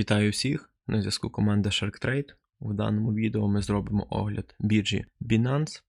Вітаю всіх! На зв'язку команда SharkTrade. В даному відео ми зробимо огляд біржі Binance.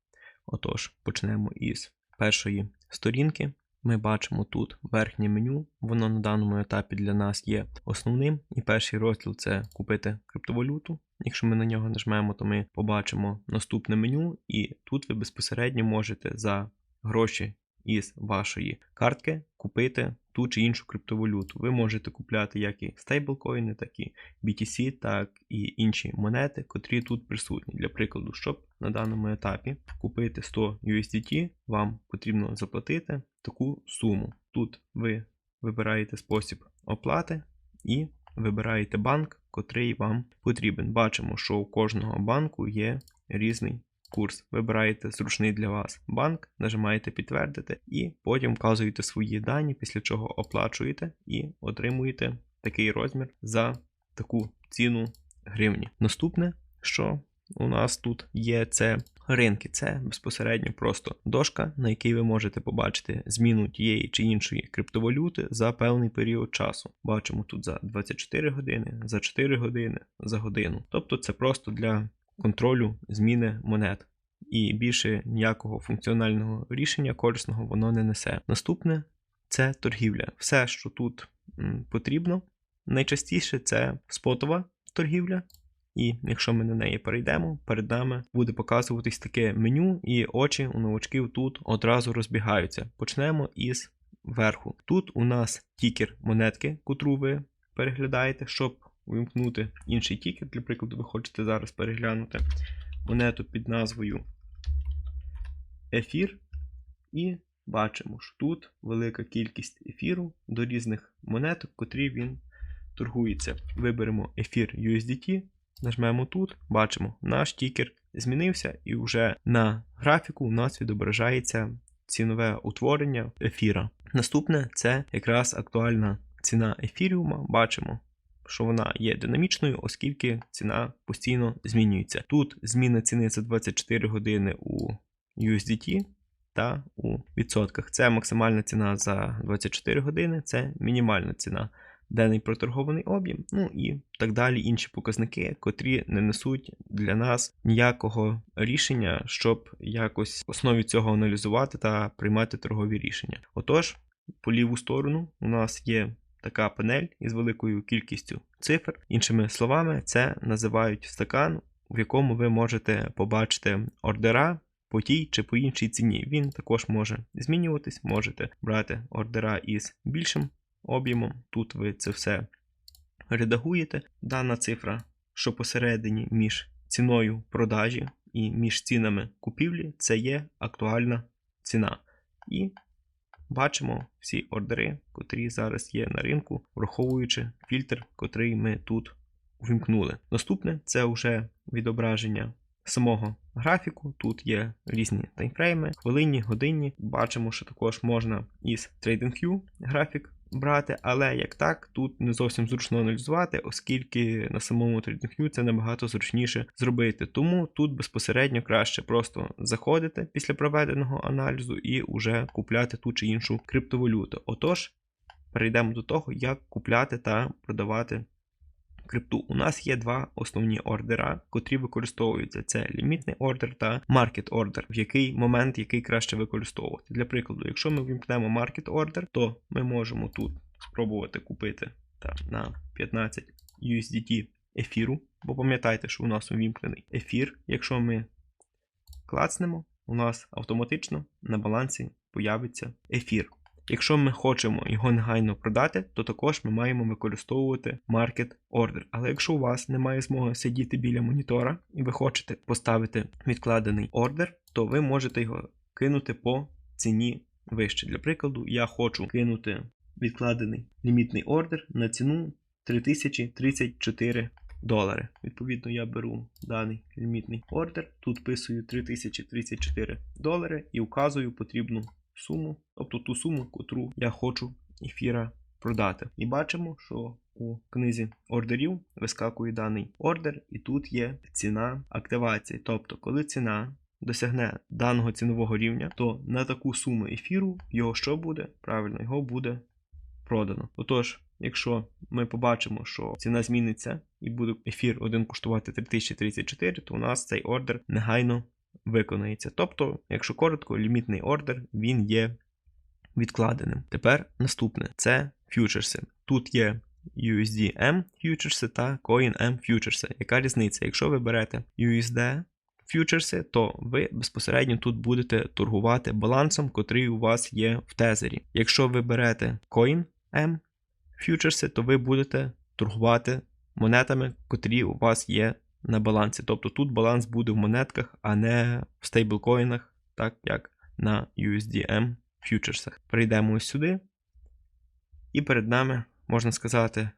Отож, почнемо із першої сторінки. Ми бачимо тут верхнє меню, воно на даному етапі для нас є основним. І перший розділ це купити криптовалюту. Якщо ми на нього нажмемо, то ми побачимо наступне меню, і тут ви безпосередньо можете за гроші із вашої картки купити ту чи іншу криптовалюту. Ви можете купляти як і стейблкоїни, так і BTC, так і інші монети, котрі тут присутні. Для прикладу, щоб на даному етапі купити 100 USDT, вам потрібно заплатити таку суму. Тут ви вибираєте спосіб оплати і вибираєте банк, котрий вам потрібен. Бачимо, що у кожного банку є різний курс. Вибираєте зручний для вас банк, нажимаєте підтвердити і потім вказуєте свої дані, після чого оплачуєте і отримуєте такий розмір за таку ціну гривні. Наступне, що у нас тут є, це ринки. Це безпосередньо просто дошка, на якій ви можете побачити зміну тієї чи іншої криптовалюти за певний період часу. Бачимо тут за 24 години, за 4 години, за годину. Тобто це просто для контролю зміни монет. І більше ніякого функціонального рішення корисного воно не несе. Наступне це торгівля. Все, що тут потрібно. Найчастіше це спотова торгівля. І якщо ми на неї перейдемо, перед нами буде показуватись таке меню, і очі у новачків тут одразу розбігаються. Почнемо із верху. Тут у нас тікер монетки, котру ви переглядаєте, щоб увімкнути інший тікер. Для прикладу, ви хочете зараз переглянути монету під назвою Ефір. І бачимо, що тут велика кількість ефіру до різних монеток, котрі він торгується. Виберемо ефір USDT, нажмемо тут, бачимо, наш тікер змінився, і вже на графіку у нас відображається цінове утворення ефіра. Наступне це якраз актуальна ціна ефіріума. Бачимо, що вона є динамічною, оскільки ціна постійно змінюється. Тут зміна ціни за 24 години у USDT та у відсотках. Це максимальна ціна за 24 години, це мінімальна ціна. Денний проторгований об'єм, ну і так далі інші показники, котрі не несуть для нас ніякого рішення, щоб якось в основі цього аналізувати та приймати торгові рішення. Отож, по ліву сторону у нас є така панель із великою кількістю цифр. Іншими словами, це називають стакан, в якому ви можете побачити ордера по тій чи по іншій ціні. Він також може змінюватись, можете брати ордера із більшим об'ємом. Тут ви це все редагуєте. Дана цифра, що посередині між ціною продажі і між цінами купівлі, це є актуальна ціна. І бачимо всі ордери, котрі зараз є на ринку, враховуючи фільтр, котрий ми тут увімкнули. Наступне це вже відображення самого графіку. Тут є різні таймфрейми, хвилинні, годинні. Бачимо, що також можна із TradingView графік брати, але як так, тут не зовсім зручно аналізувати, оскільки на самому TradingView це набагато зручніше зробити. Тому тут безпосередньо краще просто заходити після проведеного аналізу і вже купляти ту чи іншу криптовалюту. Отож, перейдемо до того, як купляти та продавати крипту. У нас є два основні ордера, котрі використовуються: це лімітний ордер та маркет ордер, в який момент який краще використовувати. Для прикладу, якщо ми вімкнемо маркет ордер, то ми можемо тут спробувати купити та, на 15 USDT ефіру. Бо пам'ятайте, що у нас увімкнений ефір. Якщо ми клацнемо, у нас автоматично на балансі появиться ефір. Якщо ми хочемо його негайно продати, то також ми маємо використовувати Market Order. Але якщо у вас немає змоги сидіти біля монітора і ви хочете поставити відкладений ордер, то ви можете його кинути по ціні вище. Для прикладу, я хочу кинути відкладений лімітний ордер на ціну 3034 долари. Відповідно, я беру даний лімітний ордер, тут вписую 3034 долари і вказую потрібну суму, тобто ту суму, котру я хочу ефіра продати. І бачимо, що у книзі ордерів вискакує даний ордер, і тут є ціна активації. Тобто, коли ціна досягне даного цінового рівня, то на таку суму ефіру його що буде? Правильно, його буде продано. Отож, якщо ми побачимо, що ціна зміниться і буде ефір один коштувати 3034, то у нас цей ордер негайно виконається. Тобто, якщо коротко, лімітний ордер він є відкладеним. Тепер наступне це фьючерси. Тут є USD-M фьючерси та Coin-M фьючерси. Яка різниця? Якщо ви берете USD фьючерси, то ви безпосередньо тут будете торгувати балансом, котрий у вас є в тезері. Якщо ви берете Coin-M фьючерси, то ви будете торгувати монетами, котрі у вас є на балансі. Тобто тут баланс буде в монетках, а не в стейблкоїнах, так як на USDM фьючерсах. Перейдемо ось сюди. І перед нами, можна сказати,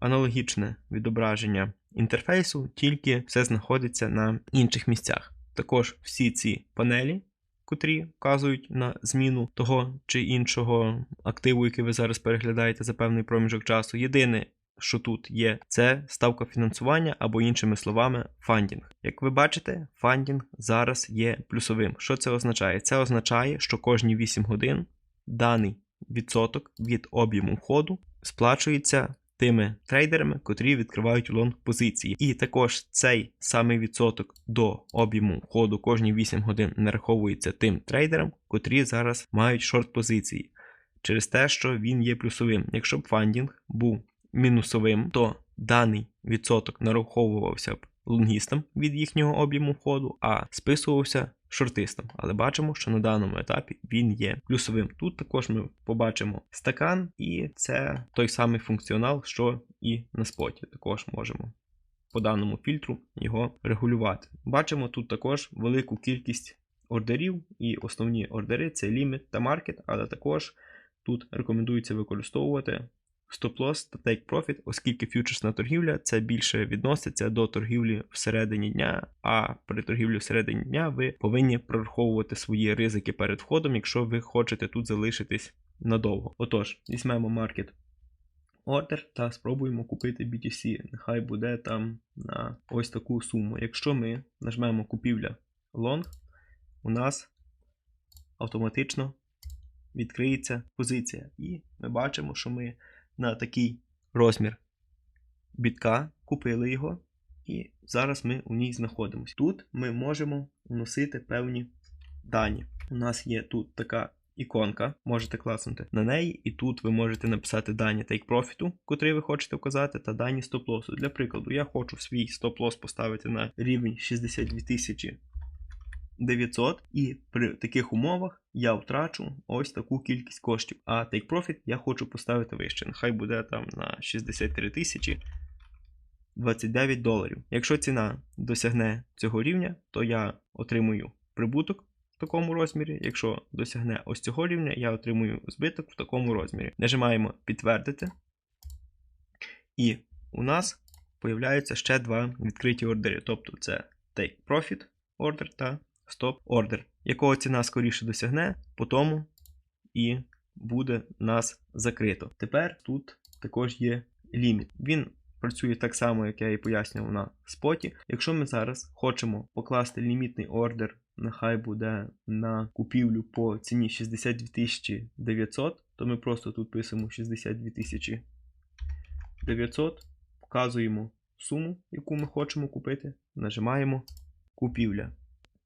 аналогічне відображення інтерфейсу, тільки все знаходиться на інших місцях. Також всі ці панелі, котрі вказують на зміну того чи іншого активу, який ви зараз переглядаєте за певний проміжок часу. Єдине, що тут є, це ставка фінансування або іншими словами фандінг. Як ви бачите, фандінг зараз є плюсовим. Що це означає? Це означає, що кожні 8 годин даний відсоток від об'єму входу сплачується тими трейдерами, котрі відкривають лонг позиції. І також цей самий відсоток до об'єму входу кожні 8 годин нараховується тим трейдерам, котрі зараз мають шорт позиції. Через те, що він є плюсовим. Якщо б фандінг був мінусовим, то даний відсоток нараховувався б лонгістам від їхнього об'єму входу, а списувався шортистам. Але бачимо, що на даному етапі він є плюсовим. Тут також ми побачимо стакан, і це той самий функціонал, що і на споті. Також можемо по даному фільтру його регулювати. Бачимо тут також велику кількість ордерів, і основні ордери це ліміт та маркет, але також тут рекомендується використовувати стоп-лосс та take profit, оскільки фьючерсна торгівля це більше відноситься до торгівлі всередині дня, а при торгівлі всередині дня ви повинні прораховувати свої ризики перед входом, якщо ви хочете тут залишитись надовго. Отож, візьмемо маркет ордер та спробуємо купити BTC. Нехай буде там на ось таку суму. Якщо ми нажмемо купівля long, у нас автоматично відкриється позиція. І ми бачимо, що ми на такий розмір бітка, купили його, і зараз ми у ній знаходимося. Тут ми можемо вносити певні дані. У нас є тут така іконка, можете класнути на неї, і тут ви можете написати дані take profit, котрий ви хочете вказати, та дані стоп-лосу. Для прикладу, я хочу свій стоп-лосс поставити на рівень 62 тисячі 900, і при таких умовах я втрачу ось таку кількість коштів. А Take Profit я хочу поставити вище. Нехай буде там на 63 тисячі 29 доларів. Якщо ціна досягне цього рівня, то я отримую прибуток в такому розмірі. Якщо досягне ось цього рівня, я отримую збиток в такому розмірі. Нажимаємо підтвердити. І у нас появляються ще два відкриті ордери. Тобто це Take Profit ордер та Stop Order. Якого ціна скоріше досягне, по тому і буде нас закрито. Тепер тут також є ліміт. Він працює так само, як я і пояснював на споті. Якщо ми зараз хочемо покласти лімітний ордер, нехай буде на купівлю по ціні 62 900, то ми просто тут пишемо 62 900, вказуємо суму, яку ми хочемо купити, нажимаємо купівля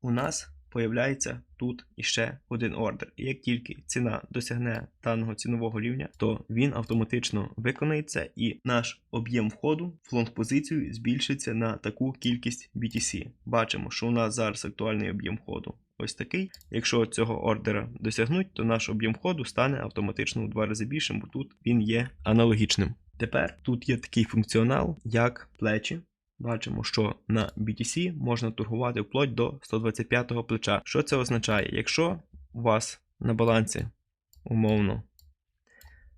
у нас появляється тут іще один ордер. І як тільки ціна досягне даного цінового рівня, то він автоматично виконається і наш об'єм входу в лонг-позицію збільшиться на таку кількість BTC. Бачимо, що у нас зараз актуальний об'єм входу. Ось такий. Якщо цього ордера досягнуть, то наш об'єм входу стане автоматично в два рази більшим, бо тут він є аналогічним. Тепер тут є такий функціонал, як плечі. Бачимо, що на BTC можна торгувати вплоть до 125-го плеча. Що це означає? Якщо у вас на балансі умовно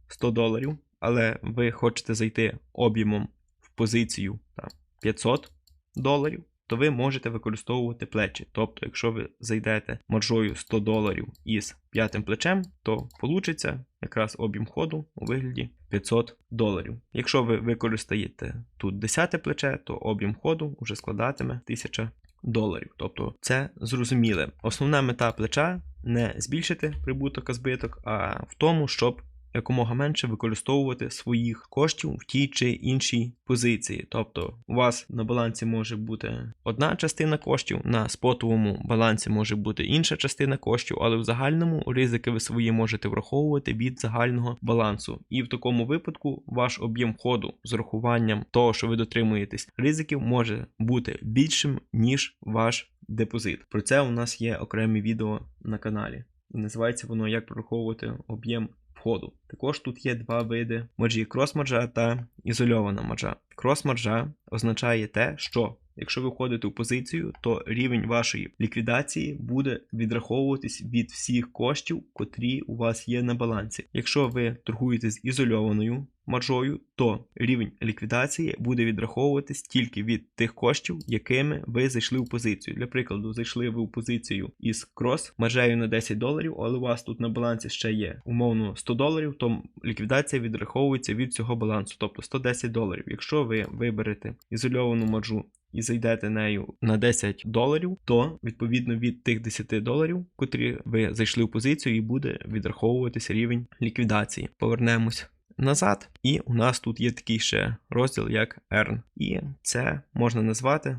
100 доларів, але ви хочете зайти об'ємом в позицію там, 500 доларів, то ви можете використовувати плечі. Тобто, якщо ви зайдете маржою 100 доларів із п'ятим плечем, то вийде якраз об'єм ходу у вигляді 500 доларів. Якщо ви використаєте тут 10 плече, то об'єм ходу вже складатиме 1000 доларів. Тобто це зрозуміле. Основна мета плеча не збільшити прибуток а збиток, а в тому, щоб якомога менше використовувати своїх коштів в тій чи іншій позиції. Тобто, у вас на балансі може бути одна частина коштів, на спотовому балансі може бути інша частина коштів, але в загальному ризики ви свої можете враховувати від загального балансу. І в такому випадку ваш об'єм входу з урахуванням того, що ви дотримуєтесь ризиків, може бути більшим, ніж ваш депозит. Про це у нас є окреме відео на каналі. Називається воно Як прораховувати об'єм входу. Також тут є два види моджі: крос-моджа та ізольована моджа. Крос-моджа означає те, що якщо ви входите у позицію, то рівень вашої ліквідації буде відраховуватись від всіх коштів, котрі у вас є на балансі. Якщо ви торгуєте з ізольованою маржою, то рівень ліквідації буде відраховуватись тільки від тих коштів, якими ви зайшли в позицію. Для прикладу, зайшли ви в позицію із крос маржею на 10 доларів, але у вас тут на балансі ще є умовно 100 доларів, то ліквідація відраховується від цього балансу, тобто 110 доларів. Якщо ви виберете ізольовану маржу і зайдете нею на 10 доларів, то відповідно від тих 10 доларів, котрі ви зайшли в позицію, і буде відраховуватися рівень ліквідації. Повернемось назад, і у нас тут є такий ще розділ, як Earn. І це можна назвати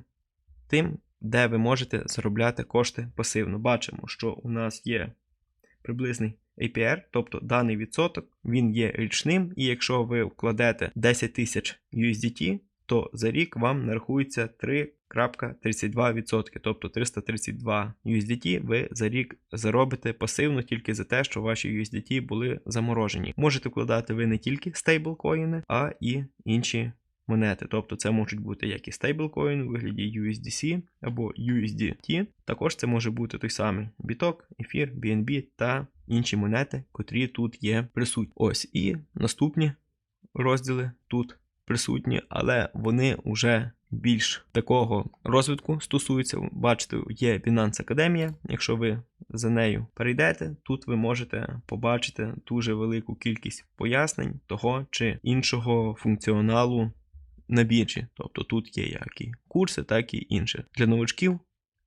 тим, де ви можете заробляти кошти пасивно. Бачимо, що у нас є приблизний APR, тобто даний відсоток, він є річним, і якщо ви вкладете 10 тисяч USDT, то за рік вам нарахується 3,32%, тобто 332 USDT ви за рік заробите пасивно тільки за те, що ваші USDT були заморожені. Можете вкладати ви не тільки стейблкоїни, а і інші монети. Тобто це можуть бути як і стейблкоін у вигляді USDC або USDT. Також це може бути той самий біток, ефір, BNB та інші монети, котрі тут є присутні. Ось і наступні розділи тут присутні, але вони вже більш такого розвитку стосуються. Бачите, є Binance Академія. Якщо ви за нею перейдете, тут ви можете побачити дуже велику кількість пояснень того чи іншого функціоналу на біржі. Тобто тут є як і курси, так і інше. Для новачків.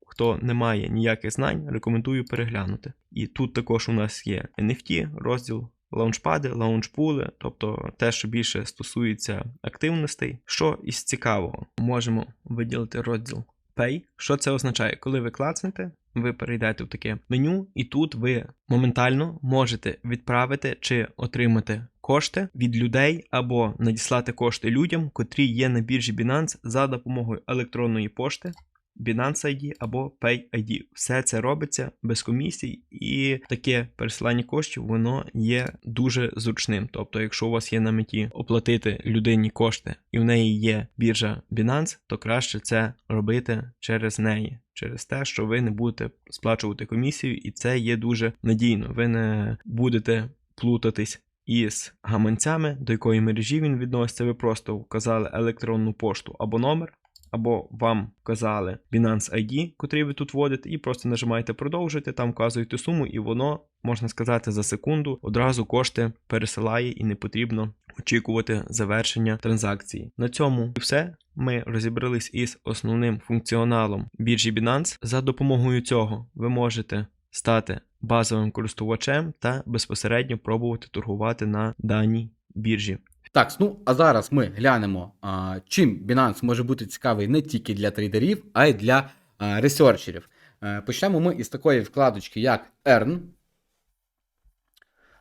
Хто не має ніяких знань, рекомендую переглянути. І тут також у нас є NFT, розділ лаунчпади, лаунчпули, тобто те, що більше стосується активностей. Що із цікавого, можемо виділити розділ Pay. Що це означає? Коли ви клацнете, ви перейдете в таке меню, і тут ви моментально можете відправити чи отримати кошти від людей або надіслати кошти людям, котрі є на біржі Binance за допомогою електронної пошти. Binance ID або Pay ID. Все це робиться без комісій, і таке пересилання коштів воно є дуже зручним. Тобто, якщо у вас є на меті оплатити людині кошти, і в неї є біржа Binance, то краще це робити через неї, через те, що ви не будете сплачувати комісію, і це є дуже надійно. Ви не будете плутатись. Із гаманцями, до якої мережі він відноситься, ви просто вказали електронну пошту або номер, або вам вказали Binance ID, котрий ви тут вводите, і просто нажимаєте продовжити, там вказуєте суму, і воно, можна сказати, за секунду одразу кошти пересилає і не потрібно очікувати завершення транзакції. На цьому і все. Ми розібрались із основним функціоналом біржі Binance. За допомогою цього ви можете стати базовим користувачем та безпосередньо пробувати торгувати на даній біржі. Так, ну а зараз ми глянемо, а, чим Binance може бути цікавий не тільки для трейдерів, а й для а, ресерчерів. Е, Почнемо ми із такої вкладочки, як Earn.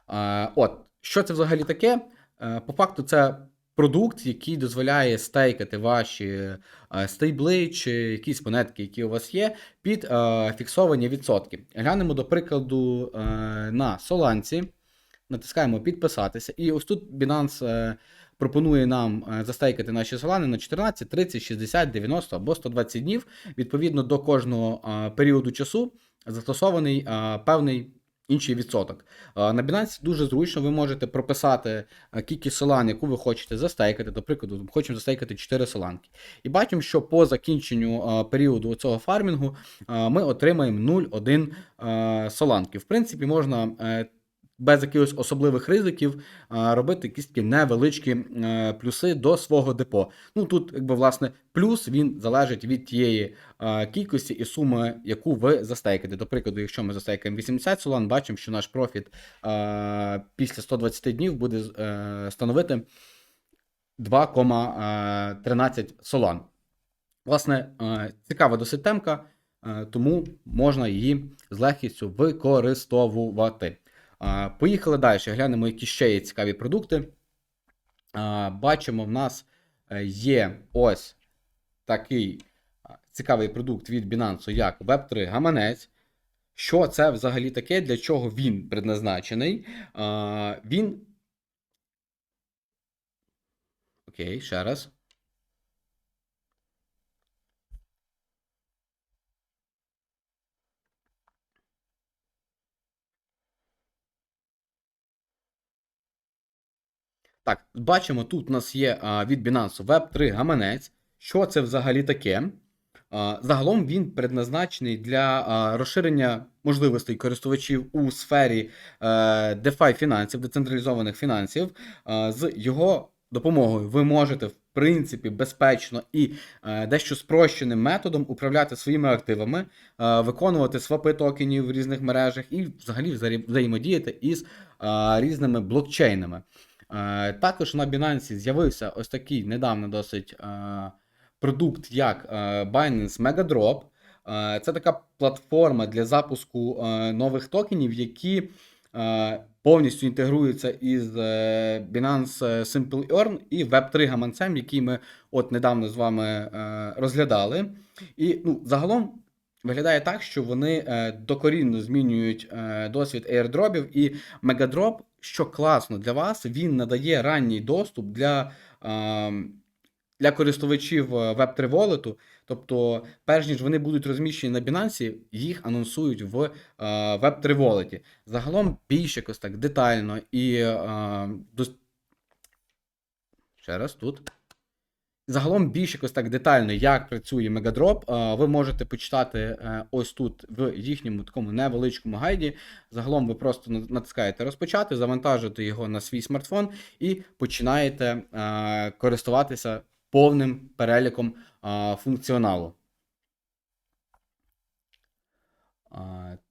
А, От, що це взагалі таке? Е, По факту, це продукт, який дозволяє стейкати ваші е, стейбли чи якісь монетки, які у вас є, під е, фіксовані відсотки. Глянемо, до прикладу, е, на Соланці. Натискаємо підписатися. І ось тут Binance е, пропонує нам е, застейкати наші солани на 14, 30, 60, 90 або 120 днів. Відповідно до кожного е, періоду часу застосований певний інший відсоток. На Binance дуже зручно, ви можете прописати кількість солан, яку ви хочете застейкати. До прикладу, хочемо застейкати 4 соланки. І бачимо, що по закінченню періоду цього фармінгу ми отримаємо 0,1 е, соланки. В принципі, можна. Е, без якихось особливих ризиків робити якісь такі невеличкі е, плюси до свого депо. Ну тут, якби власне, плюс він залежить від тієї е, кількості і суми, яку ви застейкаєте. До прикладу, якщо ми застейкаємо 80 солан, бачимо, що наш профіт е, після 120 днів буде е, становити 2,13 солан. Власне, е, цікава досить темка, е, тому можна її з легкістю використовувати. Поїхали далі. Глянемо, які ще є цікаві продукти. Бачимо, в нас е, є ось такий цікавий продукт від Binance, як Web3 гаманець. Що це взагалі таке, для чого він предназначений? Він. Окей, ще раз. Так, бачимо, тут у нас є а, від Binance Web3 гаманець. Що це взагалі таке? А, загалом він предназначений для а, розширення можливостей користувачів у сфері е, DeFi фінансів, децентралізованих фінансів. А, з його допомогою ви можете, в принципі, безпечно і е, дещо спрощеним методом управляти своїми активами, е, виконувати свапи токенів в різних мережах і взагалі взаємодіяти із е, різними блокчейнами. Е, Також на Binance з'явився ось такий недавно досить е, продукт, як е, Binance Megadrop. Це така платформа для запуску нових токенів, які повністю інтегруються із Binance Simple Earn і Web3 гаманцем, який ми от недавно з вами розглядали. І ну, загалом виглядає так, що вони е, докорінно змінюють е, досвід airdropів і Megadrop, що класно для вас, він надає ранній доступ для, е, для користувачів е, Web3 Wallet. Тобто, перш ніж вони будуть розміщені на Binance, їх анонсують в е, Web3 Wallet. Загалом більш якось так детально і е, дос- ще раз тут. Загалом більш якось так детально, як працює Megadrop, е, ви можете почитати е, ось тут в їхньому такому невеличкому гайді. Загалом ви просто натискаєте розпочати, завантажуєте його на свій смартфон і починаєте е, користуватися повним переліком функціоналу.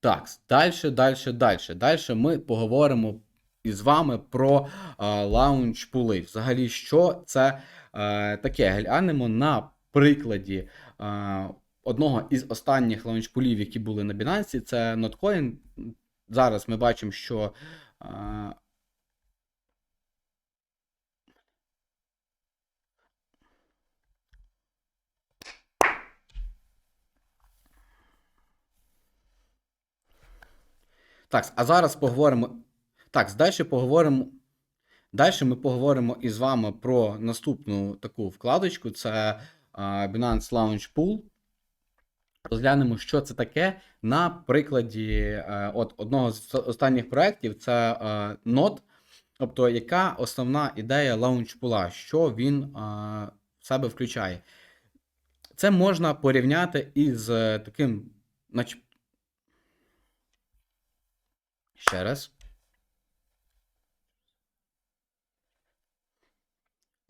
Так, далі, далі, далі. Далі ми поговоримо із вами про лаунч пули. Взагалі, що це таке? Глянемо на прикладі е, одного із останніх лаунчпулів, які були на Binance, це Notcoin. Зараз ми бачимо, що е, Так, а зараз поговоримо. Так, далі поговоримо. Далі ми поговоримо із вами про наступну таку вкладочку: це Binance Launch Pool. Розглянемо, що це таке на прикладі е, от одного з останніх проєктів це е, Node. Тобто, яка основна ідея лаунчпула, що він е, в себе включає. Це можна порівняти із таким. Ще раз.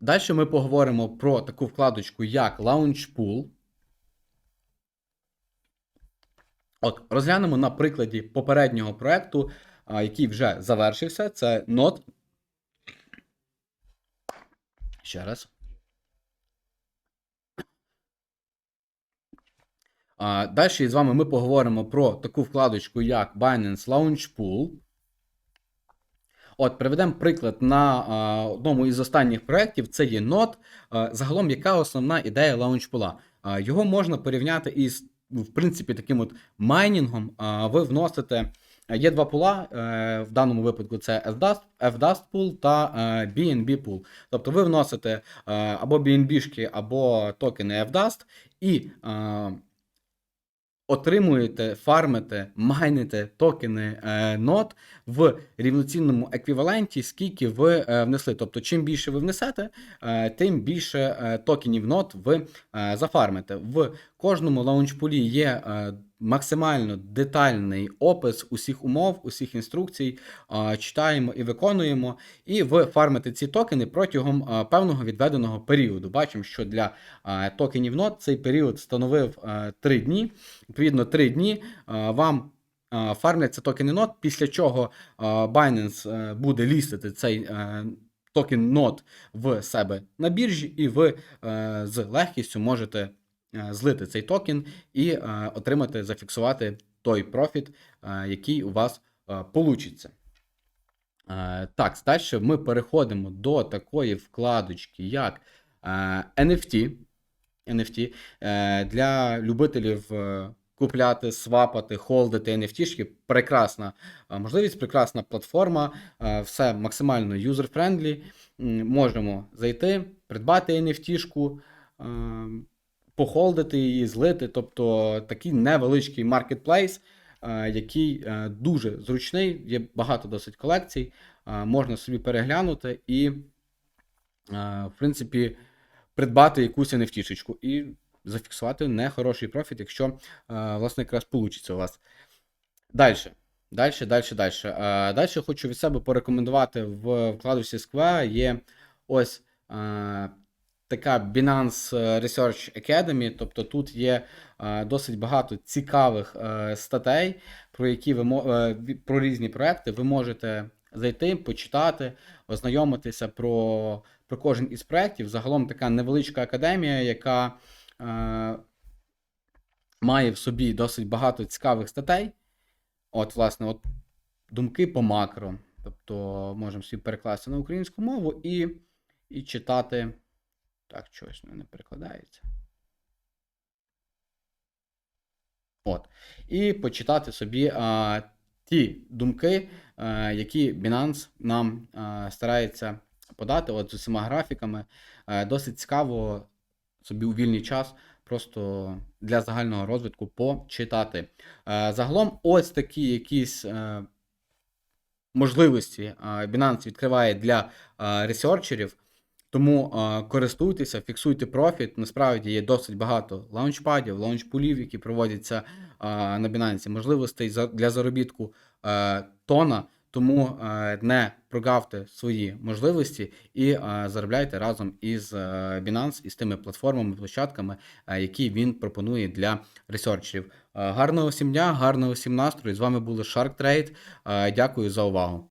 Далі ми поговоримо про таку вкладочку, як Launch Pool. От, розглянемо на прикладі попереднього проекту, а, який вже завершився. Це Node. Ще раз. Далі з вами ми поговоримо про таку вкладочку, як Binance Launch Pool. От, приведемо приклад на а, одному із останніх проєктів. Це є Node. А, загалом, яка основна ідея лаунчпула? Його можна порівняти із, в принципі, таким от майнінгом. А, ви вносите. Є два пула, е, в даному випадку це FDAST, FDAST pool та е, BNB pool. Тобто ви вносите е, або BNB-шки, або токени FDAST і е, отримуєте, фармите, майните токени е, нот в рівноцінному еквіваленті, скільки ви е, внесли. Тобто, чим більше ви внесете, е, тим більше токенів нот ви зафармите. В кожному лаунчпулі є е, максимально детальний опис усіх умов, усіх інструкцій. Е, читаємо і виконуємо, і ви фармите ці токени протягом е, певного відведеного періоду. Бачимо, що для токенів NOT цей період становив е, 3 дні. Відповідно, 3 дні вам фармляться токени NOT, після чого Binance буде лістити цей токен NOT в себе на біржі, і ви з легкістю можете злити цей токен і е, отримати, зафіксувати той профіт, е, який у вас е, получиться. Е, Так, далі ми переходимо до такої вкладочки, як е, NFT. NFT е, для любителів е, купляти, свапати, холдити NFT-шки. Прекрасна е, можливість, прекрасна платформа, е, все максимально юзер-френдлі. Можемо зайти, придбати NFT-шку, е, похолдити її, злити. Тобто такий невеличкий маркетплейс, е, який е, дуже зручний, є багато досить колекцій, е, можна собі переглянути і, в принципі, придбати якусь NFT-шечку і зафіксувати нехороший профіт, якщо, власне, якраз вийде у вас. Далі. Далі, далі, далі. Далі хочу від себе порекомендувати в вкладочці Square є ось така Binance Research Academy. Тобто тут є е, досить багато цікавих е, статей, про які ви е, про різні проекти ви можете зайти, почитати, ознайомитися про, про кожен із проєктів. Загалом така невеличка академія, яка е, має в собі досить багато цікавих статей. От, власне, от думки по макро. Тобто можемо собі перекласти на українську мову і, і читати. Так, чогось не перекладається. От. І почитати собі а, ті думки, а, які Binance нам а, старається подати от з усіма графіками. А, досить цікаво собі у вільний час просто для загального розвитку почитати. Загалом, ось такі якісь можливості Binance відкриває для ресерчерів. Тому е, користуйтеся, фіксуйте профіт. Насправді є досить багато лаунчпадів, лаунчпулів, які проводяться е, на Binance, можливостей для заробітку е, тона. Тому е, не прогавте свої можливості і е, заробляйте разом із е, Binance і з тими платформами, площадками, е, які він пропонує для ресерчерів. Е, Гарного всім дня, гарного всім настрою. З вами були Shark Trade. Е, Дякую за увагу.